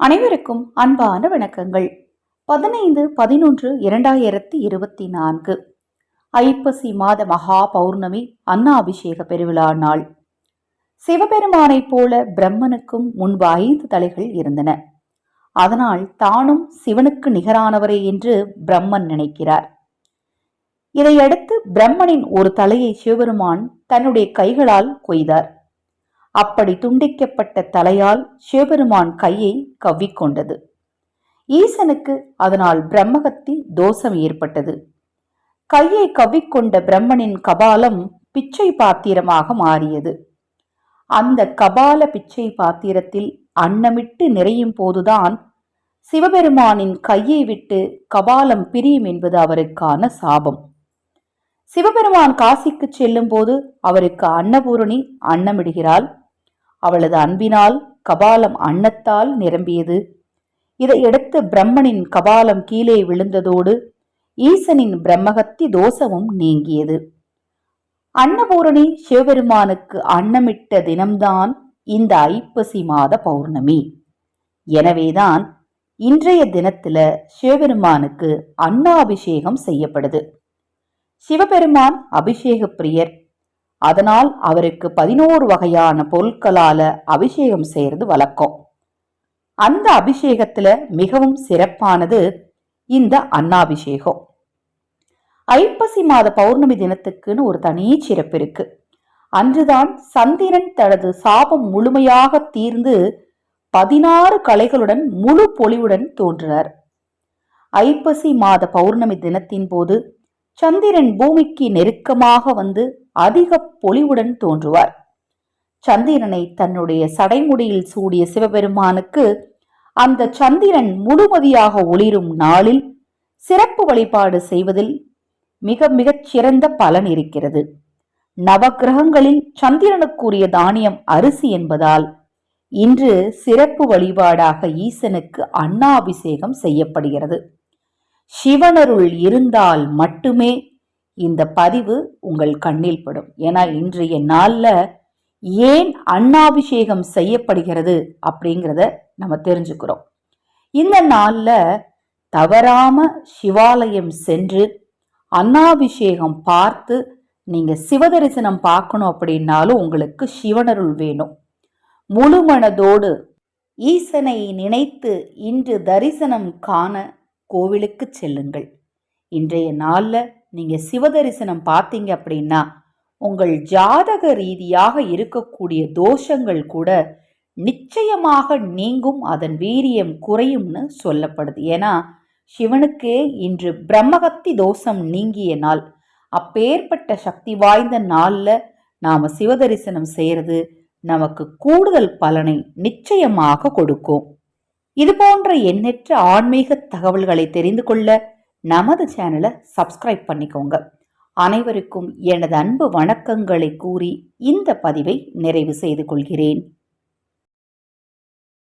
அனைவருக்கும் அன்பான வணக்கங்கள். பதினைந்து பதினொன்று இரண்டாயிரத்தி இருபத்தி நான்கு ஐப்பசி மாத மகா பௌர்ணமி அன்னாபிஷேக பெருவிழா நாள். சிவபெருமானைப் போல பிரம்மனுக்கும் முன்பு ஐந்து தலைகள் இருந்தன. அதனால் தானும் சிவனுக்கு நிகரானவரே என்று பிரம்மன் நினைக்கிறார். இதையடுத்து பிரம்மனின் ஒரு தலையை சிவபெருமான் தன்னுடைய கைகளால் கொய்தார். அப்படி துண்டிக்கப்பட்ட தலையால் சிவபெருமான் கையை கவ்விக்கொண்டது. ஈசனுக்கு அதனால் பிரம்மகத்தி தோஷம் ஏற்பட்டது. கையை கவ்விக்கொண்ட பிரம்மனின் கபாலம் பிச்சை பாத்திரமாக மாறியது. அந்த கபால பிச்சை பாத்திரத்தில் அன்னமிட்டு நிறையும் போதுதான் சிவபெருமானின் கையை விட்டு கபாலம் பிரியும் என்பது அவருக்கான சாபம். சிவபெருமான் காசிக்கு செல்லும் போது அவருக்கு அன்னபூரணி அன்னமிடுகிறாள். அவளது அன்பினால் கபாலம் அன்னத்தால் நிரம்பியது. இதையடுத்து பிரம்மனின் கபாலம் கீழே விழுந்ததோடு ஈசனின் பிரம்மகத்தி தோஷமும் நீங்கியது. அன்னபூரணி சிவபெருமானுக்கு அன்னமிட்ட தினம்தான் இந்த ஐப்பசி மாத பௌர்ணமி. எனவேதான் இன்றைய தினத்துல சிவபெருமானுக்கு அன்னாபிஷேகம் செய்யப்படுது. சிவபெருமான் அபிஷேக பிரியர் அதனால் அவருக்கு பதினோரு வகையான பொருட்களால அபிஷேகம் செய்யறது வழக்கம். அந்த அபிஷேகத்துல மிகவும் சிறப்பானது இந்த அன்னாபிஷேகம். ஐப்பசி மாத பௌர்ணமி தினத்துக்குன்னு ஒரு தனி சிறப்பு இருக்கு. அன்றுதான் சந்திரன் தனது சாபம் முழுமையாக தீர்ந்து பதினாறு கலைகளுடன் முழு பொலிவுடன் தோன்றினார். ஐப்பசி மாத பௌர்ணமி தினத்தின் போது சந்திரன் பூமிக்கு நெருக்கமாக வந்து அதிக பொலிவுடன் தோன்றுவார். சந்திரனை தன்னுடைய சடைமுடியில் சூடிய சிவபெருமானுக்கு அந்த சந்திரன் முழுமதியாக ஒளிரும் நாளில் சிறப்பு வழிபாடு செய்வதில் மிக மிகச் சிறந்த பலன் இருக்கிறது. நவக்கிரகங்களில் சந்திரனுக்குரிய தானியம் அரிசி என்பதால் இன்று சிறப்பு வழிபாடாக ஈசனுக்கு அன்னாபிஷேகம் செய்யப்படுகிறது. சிவனருள் இருந்தால் மட்டுமே இந்த பதிவு உங்கள் கண்ணில் படும். ஏன்னா இன்றைய நாளில் ஏன் அன்னாபிஷேகம் செய்யப்படுகிறது அப்படிங்கிறத நம்ம தெரிஞ்சுக்கிறோம். இந்த நாளில் தவறாம சிவாலயம் சென்று அன்னாபிஷேகம் பார்த்து நீங்க சிவதரிசனம் பார்க்கணும் அப்படின்னாலும் உங்களுக்கு சிவனருள் வேணும். முழுமனதோடு ஈசனை நினைத்து இன்று தரிசனம் காண கோவிலுக்கு செல்லுங்கள். இன்றைய நாளில் நீங்கள் சிவதரிசனம் பார்த்தீங்க அப்படின்னா உங்கள் ஜாதக ரீதியாக இருக்கக்கூடிய தோஷங்கள் கூட நிச்சயமாக நீங்கும் அதன் வீரியம் குறையும்னு சொல்லப்படுது. ஏன்னா சிவனுக்கே இன்று பிரம்மகத்தி தோஷம் நீங்கிய நாள். அப்பேற்பட்ட சக்தி வாய்ந்த நாளில் நாம் சிவதரிசனம் செய்கிறது நமக்கு கூடுதல் பலனை நிச்சயமாக கொடுக்கும். இது போன்ற எண்ணற்ற ஆன்மீக தகவல்களை தெரிந்து கொள்ள நமது சேனலை சப்ஸ்கிரைப் பண்ணிக்கோங்க. அனைவருக்கும் எனது அன்பு வணக்கங்களை கூறி இந்த பதிவை நிறைவு செய்து கொள்கிறேன்.